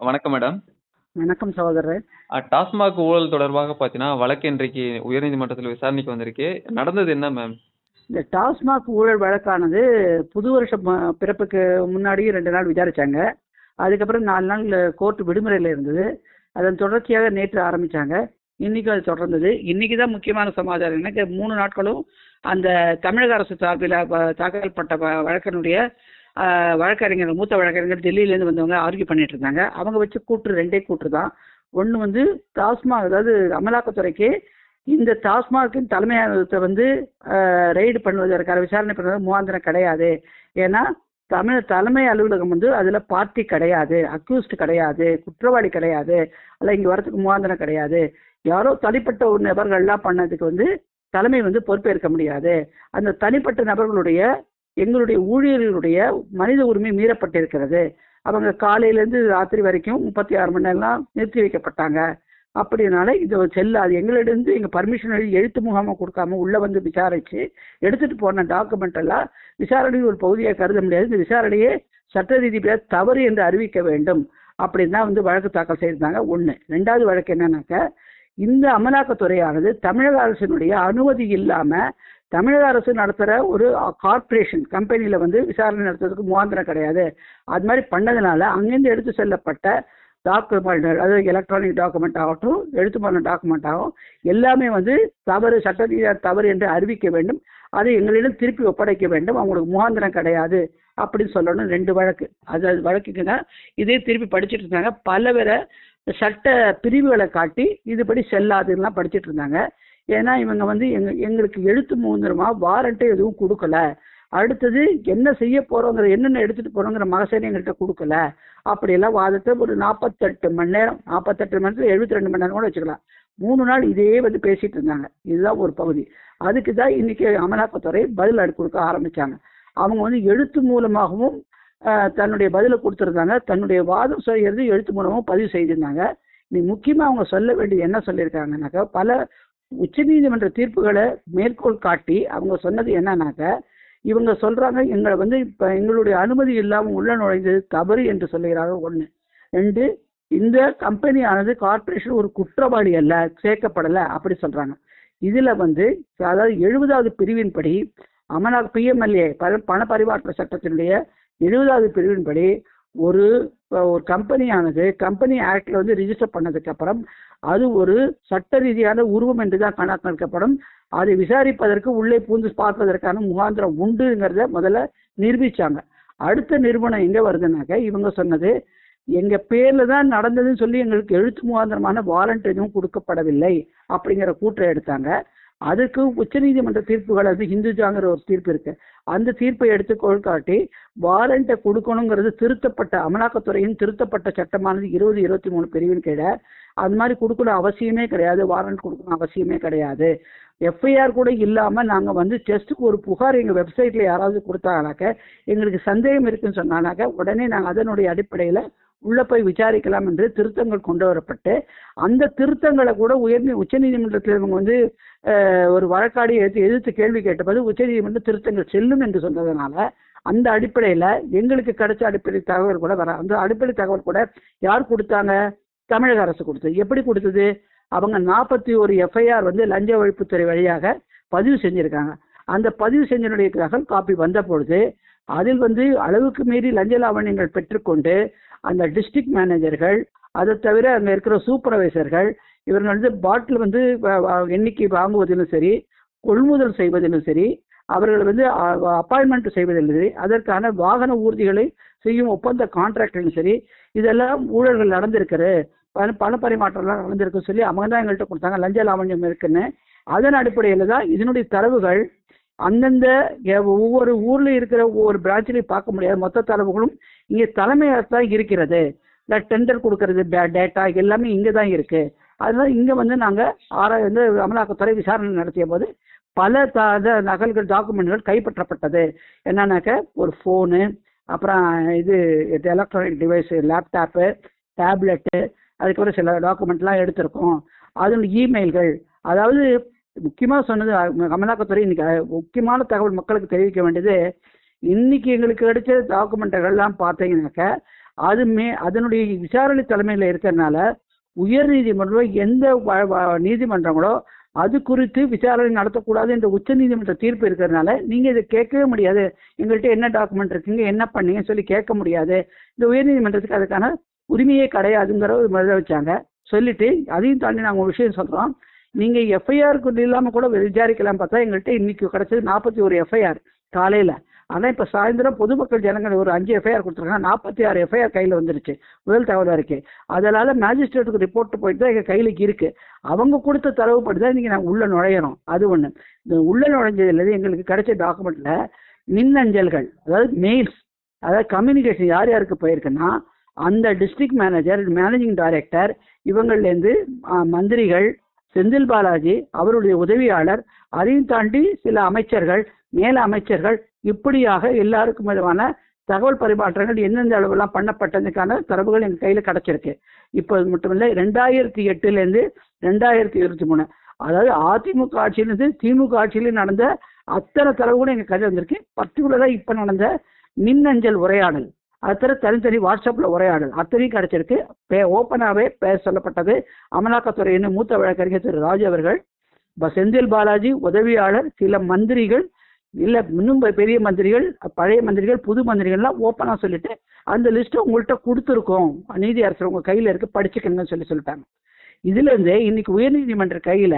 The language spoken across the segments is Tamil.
வணக்கம் மேடம். வணக்கம் சகோதரரே. டாஸ்மாக் ஊழல் தொடர்பாக பார்த்தீங்கன்னா, வழக்கு இன்றைக்கு உயர்நீதிமன்றத்தில விசாரணைக்கு வந்திருக்கு. நடந்தது என்ன மேம்? இந்த டாஸ்மாக் ஊழல் வழக்கானது புது வருஷம் பிறப்புக்கு முன்னாடியே 2 நாள் விசாரிச்சாங்க. அதுக்கப்புறம் 4 நாள் கோர்ட் விடுமுறையில இருந்தது. அதன் தொடர்ச்சியாக நேற்று ஆரம்பிச்சாங்க. இன்னைக்கும் அது தொடர்ந்தது. இன்னைக்கு தான் முக்கியமான சமாச்சாரம் என்னங்க 3 நாட்களும் அந்த தமிழக அரசு சார்பில ப தாக்கல்பட்ட வ வழக்கினுடைய வழக்கறிஞர் மூத்த வழக்கறிஞர் டெல்லியிலேருந்து வந்தவங்க ஆர்கியூ பண்ணிட்டு இருந்தாங்க. அவங்க வச்சு கூற்று ரெண்டே கூற்று தான். ஒன்று வந்து டாஸ்மாக் அதாவது அமலாக்கத்துறைக்கு இந்த டாஸ்மாகின் தலைமையகத்தை வந்து அ ரெய்டு பண்ணுவதற்கான விசாரணை பண்ணுவது முகாந்திரம் கிடையாது. ஏன்னா தமிழ் தலைமை அலுவலகம் வந்து அதில் பார்ட்டி கிடையாது. அக்யூஸ்ட் கிடையாது. குற்றவாளி கிடையாது. அதெல்லாம் இங்கே வரதுக்கு முகாந்திரம் கிடையாது. யாரோ தனிப்பட்ட ஒரு நபர்கள்லாம் பண்ணதுக்கு வந்து தலைமை வந்து பொறுப்பேற்க முடியாது. அந்த தனிப்பட்ட நபர்களுடைய எங்களுடைய ஊழியர்களுடைய மனித உரிமை மீறப்பட்டிருக்கிறது. அவங்க காலையிலேருந்து ராத்திரி வரைக்கும் 36 மணி நேரம்லாம் நிறுத்தி வைக்கப்பட்டாங்க. அப்படினால இது செல்லாது. எங்களிடந்து எங்கள் பர்மிஷன் எழுதி எழுத்து மூலமா கொடுக்காம உள்ளே வந்து விசாரித்து எடுத்துகிட்டு போன டாக்குமெண்ட் எல்லாம் விசாரணையின் ஒரு பகுதியை கருத முடியாது. இந்த விசாரணையே சட்ட ரீதியாக தவறு என்று அறிவிக்க வேண்டும். அப்படின்னு தான் வந்து வழக்கு தாக்கல் செய்திருந்தாங்க 1. 2வது வழக்கு என்னன்னாக்க, இந்த அமலாக்கத்துறையானது தமிழக அரசினுடைய அனுமதி இல்லாமல் தமிழக அரசு நடத்துகிற ஒரு கார்ப்பரேஷன் கம்பெனியில் வந்து விசாரணை நடத்துறதுக்கு முகாந்திரம் கிடையாது. அது மாதிரி பண்ணதுனால அங்கேருந்து எடுத்து செல்லப்பட்ட டாக்குமெண்ட் அதாவது எலக்ட்ரானிக் டாக்குமெண்ட் ஆகட்டும், எழுத்துப்பூர்வ டாக்குமெண்ட் ஆகும் எல்லாமே வந்து தவறு சட்ட தவறு என்று அறிவிக்க வேண்டும். அதை எங்களிடம் திருப்பி ஒப்படைக்க வேண்டும். அவங்களுக்கு முகாந்திரம் கிடையாது. அப்படின்னு சொல்லணும் ரெண்டு வழக்கு. அது வழக்குக்குங்க இதே திருப்பி படிச்சுட்டு இருந்தாங்க. பலவித சட்ட பிரிவுகளை காட்டி இதுபடி செல்லாதுலாம் படிச்சுட்டு இருந்தாங்க. ஏன்னா இவங்க வந்து எங்க எங்களுக்கு எழுத்து மூலமா வாரண்ட்டு எதுவும் கொடுக்கல அடுத்தது என்ன செய்ய போறோங்கிற என்னென்ன எடுத்துட்டு போறோங்கிற மகசேரி எங்கள்கிட்ட கொடுக்கல அப்படியெல்லாம் வாதத்தை ஒரு 48 மணி நேரம் 48 மணி நேரத்தில் எழுபத்தி ரெண்டு மணி நேரம் கூட வச்சுக்கலாம். மூணு நாள் இதே வந்து பேசிட்டு இருந்தாங்க. இதுதான் ஒரு பகுதி. அதுக்கு தான் இன்னைக்கு அமலாக்கத்துறை பதில் அடு கொடுக்க ஆரம்பிச்சாங்க. அவங்க வந்து எழுத்து மூலமாகவும் தன்னுடைய பதிலை கொடுத்துருந்தாங்க தன்னுடைய வாதம் செய்கிறது எழுத்து மூலமாகவும் பதிவு செய்திருந்தாங்க. இன்னைக்கு முக்கியமாக அவங்க சொல்ல வேண்டியது என்ன சொல்லியிருக்காங்கனாக்கா பல உச்சநீதிமன்ற தீர்ப்புகளை மேற்கோள் காட்டி அவங்க சொன்னது என்னன்னாக்க, இவங்க சொல்றாங்க எங்களை வந்து இப்ப எங்களுடைய அனுமதி இல்லாமல் உள்ள நுழைந்தது தவறு என்று சொல்லுகிறார்கள் 1. 2 இந்த கம்பெனியானது கார்ப்பரேஷன் ஒரு குற்றவாளி அல்ல, சேர்க்கப்படல அப்படி சொல்றாங்க. இதுல வந்து அதாவது 70வது பிரிவின்படி அமலா பிஎம்எல்ஏ பண பரிமாற்ற சட்டத்தினுடைய 70வது பிரிவின்படி ஒரு ஒரு கம்பெனியானது கம்பெனி ஆக்டில் வந்து ரிஜிஸ்டர் பண்ணதுக்கு அப்புறம் அது ஒரு சட்ட ரீதியான உருவம் என்று தான் கணக்கெடுக்கப்படும். அதை விசாரிப்பதற்கு உள்ளே பூந்து பார்ப்பதற்கான முகாந்திரம் உண்டுங்கிறத முதல்ல நிரூபிச்சாங்க. அடுத்த நிறுவனம் எங்கே வருதுனாக்க இவங்க சொன்னது எங்கள் பேரில் தான் நடந்ததுன்னு சொல்லி எங்களுக்கு எழுத்து முகாந்திரமான வாரண்ட் எதுவும் கொடுக்கப்படவில்லை அப்படிங்கிற கூற்றை எடுத்தாங்க. அதுக்கு உச்சநீதிமன்ற தீர்ப்புகள் வந்து ஹிந்துஜாங்கிற ஒரு தீர்ப்பு இருக்கு. அந்த தீர்ப்பை எடுத்து கொள்காட்டி வாரண்ட்டை கொடுக்கணுங்கிறது திருத்தப்பட்ட அமலாக்கத்துறையின் திருத்தப்பட்ட சட்டமானது 20, 23 பிரிவின் கீழே அது மாதிரி கொடுக்கணும் அவசியமே கிடையாது. வாரண்ட் கொடுக்கணும் அவசியமே கிடையாது. எஃப்ஐஆர் கூட இல்லாமல் நாங்கள் வந்து டெஸ்ட்டுக்கு ஒரு புகார் எங்கள் வெப்சைட்டில் யாராவது கொடுத்தாங்கனாக்க எங்களுக்கு சந்தேகம் இருக்குன்னு சொன்னானாக்க, உடனே நாங்கள் அதனுடைய அடிப்படையில் உள்ள போய் விசாரிக்கலாம் என்று திருத்தங்கள் கொண்டு வரப்பட்டு, அந்த திருத்தங்களை கூட உயர்நீ உச்சநீதிமன்றத்தில இவங்க வந்து ஒரு வழக்காடி எதிர்த்து எதிர்த்து கேள்வி கேட்டபோது உச்சநீதிமன்ற திருத்தங்கள் செல்லும் என்று சொன்னதுனால, அந்த அடிப்படையில எங்களுக்கு கிடைச்ச அடிப்படை தகவல் கூட வர அந்த அடிப்படை தகவல் கூட யார் கொடுத்தாங்க? தமிழக அரசு கொடுத்தது. எப்படி கொடுத்தது? அவங்க 41 எஃப்ஐஆர் வந்து லஞ்ச ஒழிப்புத்துறை வழியாக பதிவு செஞ்சுருக்காங்க. அந்த பதிவு செஞ்சனுடைய தகவல் காப்பி வந்த பொழுது, அதில் வந்து அளவுக்கு மீறி லஞ்ச லாவணியங்கள் பெற்றுக்கொண்டு அந்த டிஸ்ட்ரிக்ட் மேனேஜர்கள், அதை தவிர அங்கே இருக்கிற சூப்பர்வைசர்கள் இவர்கள் வந்து பாட்டில் வந்து எண்ணிக்கை வாங்குவதிலும் சரி, கொள்முதல் செய்வதிலும் சரி, அவர்கள் வந்து அப்பாயின்மெண்ட் செய்வதிலும் சரி, அதற்கான வாகன ஊர்திகளை செய்யும் ஒப்பந்த கான்ட்ராக்ட்லயும் சரி, இதெல்லாம் ஊழல்கள் நடந்திருக்கிறது பண பரிமாற்றம்லாம் நடந்திருக்குன்னு சொல்லி அவங்க தான் எங்கள்கிட்ட கொடுத்தாங்க லஞ்ச லாவண்யம் இருக்குன்னு. அதன் அடிப்படையில் தான் இதனுடைய தரவுகள் அந்தந்த ஒவ்வொரு ஊர்ல இருக்கிற ஒவ்வொரு பிரான்ச்லயும் பார்க்க முடியாது. மொத்த தலைவர்களும் இங்கே தலைமையாக தான் இருக்கிறது. இந்த டெண்டர் கொடுக்கறது டே டேட்டா எல்லாமே இங்கே தான் இருக்கு. அதனால இங்கே வந்து நாங்கள் ஆரா வந்து அமலாக்கத்துறை விசாரணை நடத்திய போது பல த நகல்கள் டாக்குமெண்ட்கள் கைப்பற்றப்பட்டது. என்னன்னாக்க ஒரு ஃபோனு, அப்புறம் இது எலக்ட்ரானிக் டிவைஸு லேப்டாப்பு, டேப்லெட்டு அதுக்கப்புறம் சில டாக்குமெண்ட்லாம் எடுத்திருக்கோம். அதனுடைய இமெயில்கள் அதாவது முக்கியமாக சொன்னது அமலாக்கத்துறை இன்னைக்கு முக்கியமான தகவல் மக்களுக்கு தெரிவிக்க வேண்டியது, இன்னைக்கு எங்களுக்கு கிடைச்ச டாக்குமெண்ட்டுகள்லாம் பார்த்தீங்கன்னாக்க, அதுமே அதனுடைய விசாரணை தலைமையில் இருக்கிறதுனால உயர் நீதிமன்றம் எந்த வ- நீதிமன்றங்களோ அது குறித்து விசாரணை நடத்தக்கூடாது என்ற உச்ச நீதிமன்ற தீர்ப்பு இருக்கிறதுனால நீங்கள் இதை கேட்கவே முடியாது. எங்கள்கிட்ட என்ன டாக்குமெண்ட் இருக்குங்க என்ன பண்ணீங்கன்னு சொல்லி கேட்க முடியாது. இந்த உயர் நீதிமன்றத்துக்கு அதுக்கான உரிமையே கிடையாதுங்கிற ஒரு மறுத வச்சாங்க. சொல்லிட்டு அதையும் தாண்டி நாங்கள் ஒரு விஷயம் சொல்கிறோம் நீங்க எஃப்ஐஆர் இல்லாம கூட விசாரிக்கலாம் பார்த்தா எங்கள்கிட்ட இன்னைக்கு கிடைச்சது நாற்பத்தி ஒரு எஃப்ஐஆர் காலையில. ஆனா இப்ப சாயந்தரம் பொதுமக்கள் ஜனங்கள் ஒரு அஞ்சு எஃப்ஐஆர் கொடுத்துருக்காங்க. நாற்பத்தி ஆறு எஃப்ஐஆர் கையில வந்துருச்சு. முதல் தகவல் அறிக்கை அதனால மேஜிஸ்ட்ரேட்டுக்கு ரிப்போர்ட் போயிட்டு தான் எங்க கையில இருக்கு. அவங்க கொடுத்த தரவுப்படி தான் இன்னைக்கு நாங்கள் உள்ள நுழையிறோம் அது ஒண்ணு. இந்த உள்ள நுழைஞ்சதுல எங்களுக்கு கிடைச்ச டாக்குமெண்ட்ல மின்னஞ்சல்கள் அதாவது மெயில்ஸ் அதாவது கம்யூனிகேஷன் யார் யாருக்கு போயிருக்குன்னா அந்த டிஸ்ட்ரிக்ட் மேனேஜர் மேனேஜிங் டைரக்டர் இவங்கள்லேருந்து மந்திரிகள் செந்தில் பாலாஜி அவருடைய உதவியாளர். அதையும் தாண்டி சில அமைச்சர்கள் மேல அமைச்சர்கள் இப்படியாக எல்லாருக்கும் விதமான தகவல் பரிமாற்றங்கள் எந்தெந்த அளவுலாம் பண்ணப்பட்டதுக்கான தரவுகள் எங்கள் கையில் கிடச்சிருக்கு. இப்போ அது மட்டும் இல்லை ரெண்டாயிரத்தி எட்டுலேருந்து ரெண்டாயிரத்தி இருபத்தி மூணு. அதாவது அதிமுக ஆட்சியிலிருந்து திமுக ஆட்சியிலும் நடந்த அத்தனை தரவுகளும் எங்கள் கையில் வந்திருக்கு. பர்டிகுலராக இப்போ நடந்த மின்னஞ்சல் உரையாடல். அத்தனை தனித்தனி வாட்ஸ்அப்பில் உரையாடல். அத்தனையும் கிடைச்சிருக்கு. பே ஓப்பனாகவே பேச சொல்லப்பட்டது. அமலாக்கத்துறையின் மூத்த வழக்கறிஞர் திரு ராஜு அவர்கள். ப- செந்தில் பாலாஜி உதவியாளர். சில மந்திரிகள் இல்லை இன்னும் பெரிய மந்திரிகள் பழைய மந்திரிகள் புது மந்திரிகள்லாம் ஓப்பனாக சொல்லிட்டு அந்த லிஸ்ட்டை உங்கள்கிட்ட கொடுத்துருக்கோம். நீதி அரசர் உங்கள் கையில் இருக்குது படிச்சுக்கணுங்கன்னு சொல்லி சொல்லிட்டாங்க. இதுலேருந்து இன்னைக்கு உயர்நீதிமன்ற கையில்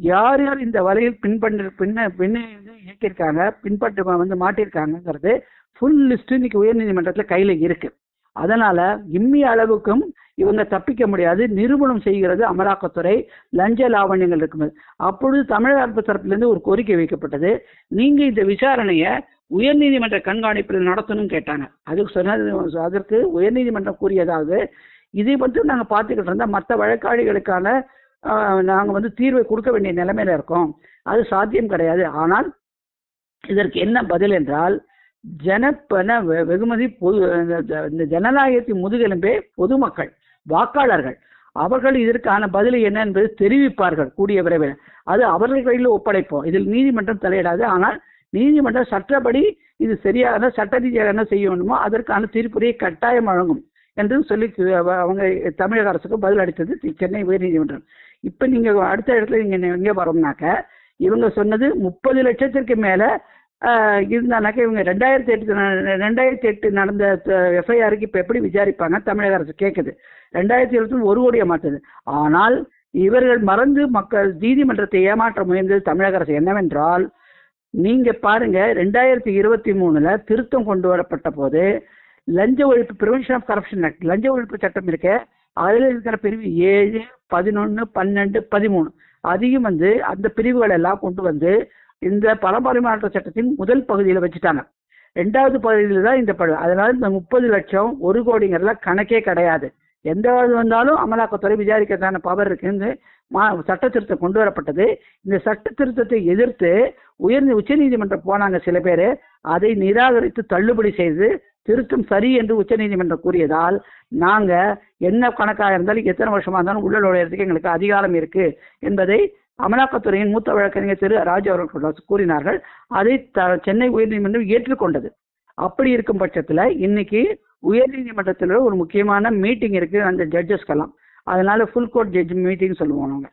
யார் யார் இந்த வலையில் பின்பற்ற பின்ன பின்ன வந்து இயக்கியிருக்காங்க பின்பற்ற வந்து மாட்டியிருக்காங்கிறது ஃபுல் லிஸ்ட் இன்னைக்கு உயர்நீதிமன்றத்தில் கையில் இருக்கு. அதனால இம்மி அளவுக்கும் இவங்க தப்பிக்க முடியாது. நிரூபணம் செய்கிறது அமலாக்கத்துறை லஞ்ச லாவண்யங்கள் இருக்கும் அப்பொழுது தமிழக அரசு தரப்பிலிருந்து ஒரு கோரிக்கை வைக்கப்பட்டது. நீங்க இந்த விசாரணையை உயர்நீதிமன்ற கண்காணிப்பில் நடத்தணும்னு கேட்டாங்க. அதுக்கு சொன்னது அதற்கு உயர்நீதிமன்றம் கூறியதாவது இதை மட்டும் நாங்கள் பார்த்துக்கிட்டு இருந்தால் மற்ற வழக்காளிகளுக்கான நாங்கள் நாங்க வந்து தீர்வை கொடுக்க வேண்டிய நிலைமையில இருக்கோம். அது சாத்தியம் கிடையாது. ஆனால் இதற்கு என்ன பதில் என்றால் ஜனப்பண வெ- வெகுமதி பொது இந்த ஜனநாயகத்தின் முதுகெலும்பே பொதுமக்கள் வாக்காளர்கள். அவர்கள் இதற்கான பதில் என்ன என்பது தெரிவிப்பார்கள் கூடிய விரைவில். அது அவர்கள் கையில் ஒப்படைப்போம். இதில் நீதிமன்றம் தலையிடாது. ஆனால் நீதிமன்றம் சட்டப்படி இது சரியான சட்ட ரீதியாக என்ன செய்ய வேண்டுமோ அதற்கான தீர்ப்புரையை கட்டாயம் வழங்கும் என்று சொல்லி அவங்க தமிழக அரசுக்கு பதில் அளித்தது சென்னை உயர்நீதிமன்றம். இப்போ நீங்க அடுத்த இடத்துல நீங்க எங்கே வரோம்னாக்க இவங்க சொன்னது முப்பது லட்சத்திற்கு மேல இருந்தானாக்க இவங்க ரெண்டாயிரத்தி எட்டு ந- ரெண்டாயிரத்தி எட்டு நடந்த எஃப்ஐஆருக்கு இப்போ எப்படி விசாரிப்பாங்க? தமிழக அரசு கேட்குது ரெண்டாயிரத்தி இருபத்தி ஒரு கோடியை மாற்றுது ஆனால் இவர்கள் மறந்து மக்கள் நீதிமன்றத்தை ஏமாற்ற முயன்றது தமிழக அரசு என்னவென்றால் நீங்க பாருங்க ரெண்டாயிரத்தி இருபத்தி மூணுல திருத்தம் கொண்டு வரப்பட்ட போது லஞ்ச ஒழிப்பு ப்ரிவென்ஷன் ஆஃப் கரப்ஷன் ஆக்ட் லஞ்ச ஒழிப்பு சட்டம் இருக்கு அதில் இருக்கிற பிரிவு ஏழு பதினொன்று பன்னெண்டு பதிமூணு. அதையும் வந்து அந்த பிரிவுகள் எல்லாம் கொண்டு வந்து இந்த பரம்பரிமாற்ற சட்டத்தின் முதல் பகுதியில் வச்சுட்டாங்க. ரெண்டாவது பகுதியில் தான் இந்த பழம் அதனால இந்த முப்பது லட்சம் ஒரு கோடிங்கிறதுல கணக்கே கிடையாது. எந்த வந்தாலும் அமலாக்கத்துறை விசாரிக்கிறதான பவர் இருக்குன்னு மா சட்ட திருத்தம் கொண்டு வரப்பட்டது. இந்த சட்ட திருத்தத்தை எதிர்த்து உயர்ந்த உச்சநீதிமன்றம் போனாங்க சில பேர். அதை நிராகரித்து தள்ளுபடி செய்து திருத்தம் சரி என்று உச்சநீதிமன்றம் கூறியதால் நாங்க என்ன கணக்காக இருந்தாலும் எத்தனை வருஷமா இருந்தாலும் உள்ள நுழையிறதுக்கு எங்களுக்கு அதிகாரம் இருக்கு என்பதை அமலாக்கத்துறையின் மூத்த வழக்கறிஞர் திரு ராஜு அவர்கள் கூறினார்கள். அதை த- சென்னை உயர்நீதிமன்றம் ஏற்றுக்கொண்டது. அப்படி இருக்கும் பட்சத்தில் இன்னைக்கு உயர்நீதிமன்றத்தில் ஒரு முக்கியமான மீட்டிங் இருக்கு அந்த ஜட்ஜஸ்க்கெல்லாம் அதனால ஃபுல் கோர்ட் ஜட்ஜ் மீட்டிங் சொல்லுவோம் நாங்கள்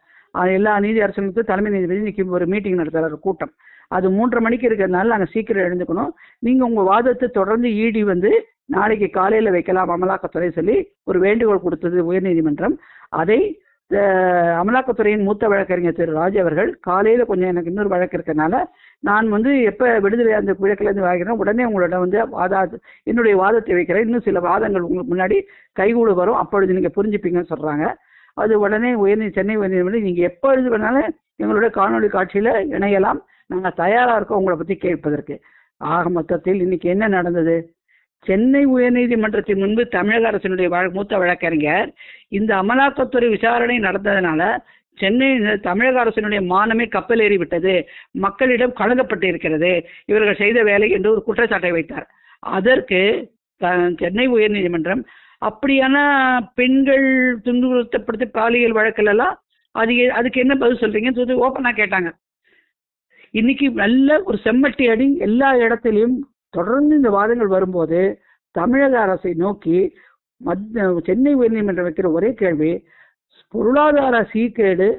எல்லா நீதி அரசர்களுக்கும் தலைமை நீதிபதி இன்னைக்கு ஒரு மீட்டிங் நடத்துகிற கூட்டம். அது மூன்றரை மணிக்கு இருக்கிறதுனால நாங்கள் சீக்கிரம் எழுந்துக்கணும். நீங்கள் உங்கள் வாதத்தை தொடர்ந்து இடி வந்து நாளைக்கு காலையில் வைக்கலாம் அமலாக்கத்துறை சொல்லி ஒரு வேண்டுகோள் கொடுத்தது உயர்நீதிமன்றம். அதை அமலாக்கத்துறையின் மூத்த வழக்கறிஞர் திரு ராஜ் அவர்கள் காலையில் கொஞ்சம் எனக்கு இன்னொரு வழக்கு இருக்கனால நான் வந்து எப்போ விடுதலை அந்த கிழக்கிலேருந்து வாங்கிறேன் உடனே உங்களோட வந்து வாதா என்னுடைய வாதத்தை வைக்கிறேன். இன்னும் சில வாதங்கள் உங்களுக்கு முன்னாடி கைகூட வரும். அப்பொழுது நீங்கள் புரிஞ்சுப்பீங்கன்னு சொல்கிறாங்க அது உடனே உயர்நீ சென்னை உயர்நீதிமன்றம் நீங்கள் எப்பொழுது வேணாலும் எங்களுடைய காணொளி காட்சியில் இணையலாம். நாங்கள் தயாராக இருக்கோம் உங்களை பற்றி கேட்பதற்கு. ஆக மொத்தத்தில் இன்னைக்கு என்ன நடந்தது? சென்னை உயர்நீதிமன்றத்தின் முன்பு தமிழக அரசினுடைய மூத்த வழக்கறிஞர் இந்த அமலாக்கத்துறை விசாரணை நடந்ததுனால சென்னை தமிழக அரசினுடைய மானமே கப்பல் ஏறிவிட்டது. மக்களிடம் கலங்கப்பட்டு இருக்கிறது இவர்கள் செய்த வேலை என்று ஒரு குற்றச்சாட்டை வைத்தார். அதற்கு த- சென்னை உயர்நீதிமன்றம் அப்படியான பெண்கள் துன்புறுத்தப்படுத்த பாலியல் வழக்கிலலாம் அது அதுக்கு என்ன பதில் சொல்றீங்கன்னு சொல்லி ஓப்பனாக கேட்டாங்க. இன்னைக்கு நல்ல ஒரு செம்மட்டி அடி எல்லா இடத்துலையும் தொடர்ந்து இந்த வாதங்கள் வரும்போது தமிழக அரசை நோக்கி மத் சென்னை உயர்நீதிமன்றம் வைக்கிற ஒரே கேள்வி பொருளாதார சீர்கேடு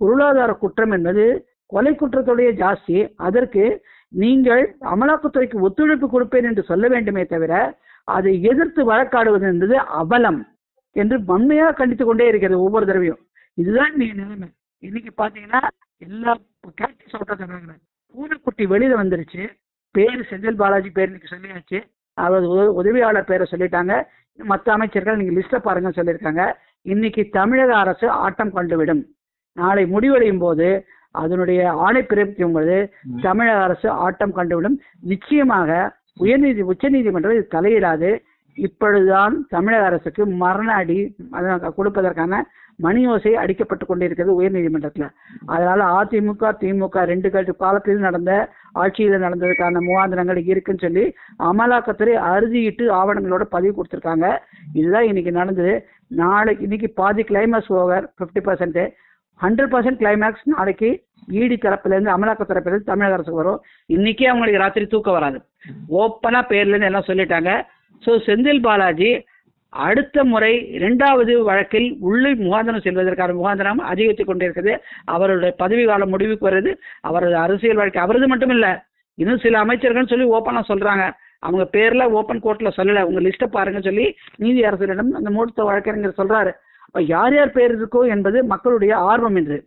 பொருளாதார குற்றம் என்பது கொலை குற்றத்துடைய ஜாஸ்தி அதற்கு நீங்கள் அமலாக்கத்துறைக்கு ஒத்துழைப்பு கொடுப்பேன் என்று சொல்ல வேண்டுமே தவிர அதை எதிர்த்து வழக்காடுவது என்பது அவலம் என்று வன்மையாக கண்டித்து கொண்டே இருக்கிறது ஒவ்வொரு தடவையும். இதுதான் நீ நிலைமை. இன்னைக்கு பாத்தீங்கன்னா எல்லா கேட்டு சொல்ற சொல்றாங்க பூனைக்குட்டி வெளியில வந்துருச்சு. பேர் செந்தில் பாலாஜி பேர் இன்னைக்கு சொல்லியாச்சு. அவர் உத- உதவியாளர் பேரை சொல்லிட்டாங்க. மற்ற அமைச்சர்கள் நீங்க லிஸ்ட பாருங்க சொல்லியிருக்காங்க. இன்னைக்கு தமிழக அரசு ஆட்டம் கண்டுவிடும். நாளை முடிவடையும் போது அதனுடைய ஆணை பிறப்பிக்கும் போது தமிழக அரசு ஆட்டம் கண்டுவிடும். நிச்சயமாக உயர்நீதி உச்சநீதிமன்றம் இது தலையிடாது. இப்பொழுதுதான் தமிழக அரசுக்கு மரண அடி கொடுப்பதற்கான மணி ஓசை அடிக்கப்பட்டு கொண்டிருக்கிறது உயர்நீதிமன்றத்தில். அதனால அதிமுக திமுக ரெண்டு கட்சி காலத்தில் நடந்த ஆட்சியில் நடந்ததுக்கான முகாந்திரங்கள் இருக்குன்னு சொல்லி அமலாக்கத்துறை அறுதியிட்டு ஆவணங்களோட பதிவு கொடுத்துருக்காங்க. இதுதான் இன்னைக்கு நடந்தது. நாளைக்கு இன்னைக்கு பாதி climax over fifty percent hundred percent climax நாளைக்கு இடி தரப்புலேருந்து அமலாக்க தரப்புலேருந்து தமிழக அரசுக்கு வரும். இன்னைக்கே அவங்களுக்கு ராத்திரி தூக்கம் வராது. ஓப்பனாக பேர்லேருந்து எல்லாம் சொல்லிட்டாங்க. ஸோ செந்தில் பாலாஜி அடுத்த முறை இரண்டாவது வழக்கில் உள்ளே முகாந்திரம் செல்வதற்கான முகாந்திரம் அதிகரித்துக் கொண்டிருக்கிறது அவருடைய பதவி காலம் முடிவுக்கு வருது. அவரது அரசியல் வாழ்க்கை அவரது மட்டும் இல்லை இன்னும் சில அமைச்சர்கள் சொல்லி ஓப்பனாக சொல்கிறாங்க அவங்க பேரில் ஓப்பன் கோர்ட்டில் சொல்லலை. உங்கள் லிஸ்ட்டை பாருங்க சொல்லி நீதி அரசரிடம் அந்த மூத்த வழக்கறிஞர் சொல்கிறாரு அப்போ யார் யார் பேர் இருக்கோ என்பது மக்களுடைய ஆர்வம் என்று.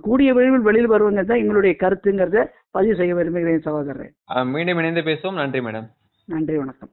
கூடிய விரைவில் வெளியில் வருவங்க தான் எங்களுடைய கருத்துங்கிறத பதிவு செய்ய விரும்புகிறேன் சகோதரர். மீண்டும் இணைந்து பேசுவோம். நன்றி மேடம். நன்றி வணக்கம்.